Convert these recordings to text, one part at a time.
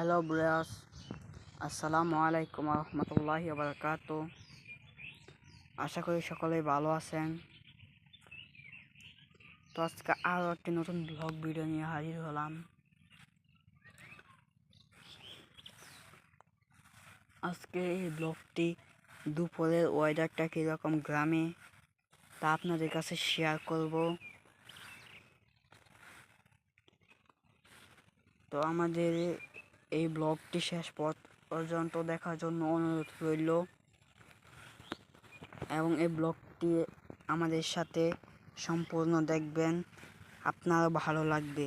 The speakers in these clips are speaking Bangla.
হ্যালো ব্রিয়াস আসসালামু আলাইকুম রহমতুল্লাহি বারকাত আশা করি সকলেই ভালো আছেন। তো আজকে আরও একটি নতুন ব্লগ ভিডিও নিয়ে হাজির হলাম। আজকে এই ব্লগটি দুপুরের ওয়েদারটা কীরকম গ্রামে, তা আপনাদের কাছে শেয়ার করব। তো আমাদের এই ব্লগটি শেষ পর্যন্ত দেখার জন্য অনুরোধ রইল। এবং এই ব্লগটি আমাদের সাথে সম্পূর্ণ দেখবেন। আপনারও ভালো লাগবে।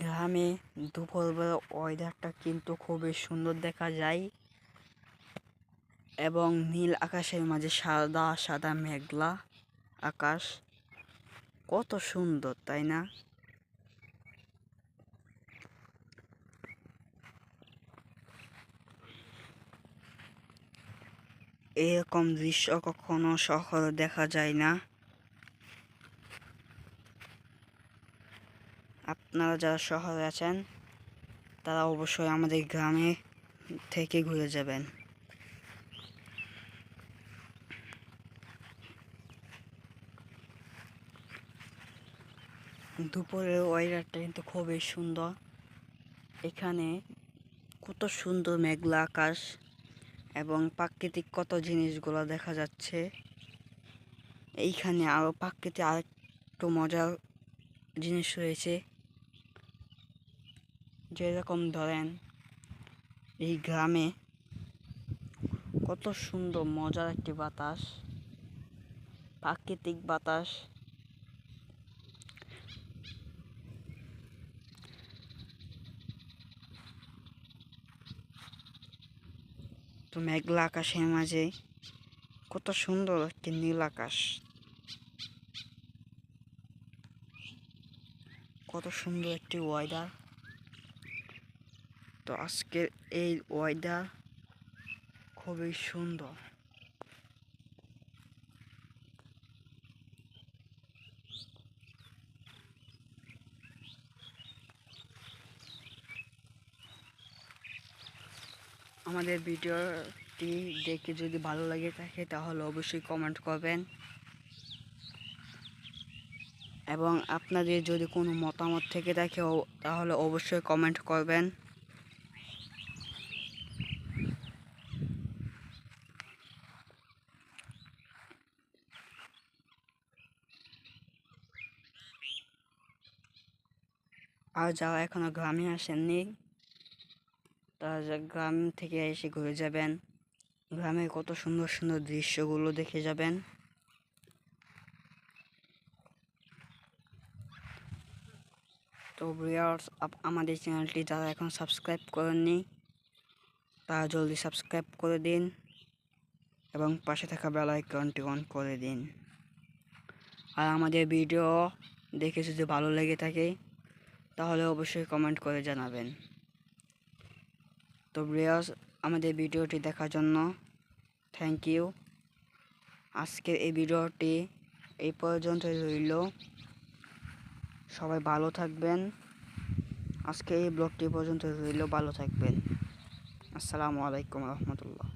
গ্রামে দুপুরবেলা ওয়েদারটা কিন্তু খুবই সুন্দর দেখা যায় এবং নীল আকাশের মাঝে সাদা সাদা মেঘলা। আকাশ। কত সুন্দর, তাই না? এরকম দৃশ্য কখনো শহরে দেখা যায় না। আপনারা যারা শহরে আছেন, তারা অবশ্যই আমাদের গ্রামে থেকে ঘুরে যাবেন। দুপুরের ওয়েদারটা কিন্তু খুবই সুন্দর। এখানে কত সুন্দর মেঘলা আকাশ এবং প্রাকৃতিক কত জিনিসগুলো দেখা যাচ্ছে। এইখানে আরও প্রাকৃতিক আরেকটু মজার জিনিস রয়েছে। যেরকম ধরেন, এই গ্রামে কত সুন্দর মজার একটি বাতাস, প্রাকৃতিক বাতাস। তো মেঘলা আকাশের মাঝে। কত সুন্দর একটি নীল আকাশ। কত সুন্দর একটি ওয়েদার তো আজকের এই ওয়েদার খুবই সুন্দর। আমাদের ভিডিওটি দেখে যদি ভালো লাগে থাকে, তাহলে অবশ্যই কমেন্ট করবেন। এবং আপনাদের যদি কোনো মতামত থেকে থাকে তাহলে অবশ্যই কমেন্ট করবেন। আর যারা এখনও গ্রামে আসেননি তারা গ্রাম থেকে এসে ঘুরে যাবেন। গ্রামে কত সুন্দর সুন্দর দৃশ্যগুলো দেখে যাবেন। তো ভিউয়ার্স আমাদের চ্যানেলটি যারা এখন সাবস্ক্রাইব করেননি, তারা জলদি সাবস্ক্রাইব করে দিন এবং পাশে থাকা বেল আইকনটি অন করে দিন। আর আমাদের ভিডিও দেখে যদি ভালো লেগে থাকে, তাহলে অবশ্যই কমেন্ট করে জানাবেন। তো ব্রিয়াস আমাদের ভিডিওটি দেখার জন্য থ্যাংক ইউ আজকের এই ভিডিওটি এই পর্যন্ত রইল। সবাই ভালো থাকবেন। আজকে এই ব্লগটি পর্যন্ত রইল। ভালো থাকবেন। আসসালামু আলাইকুম রহমতুল্লাহ।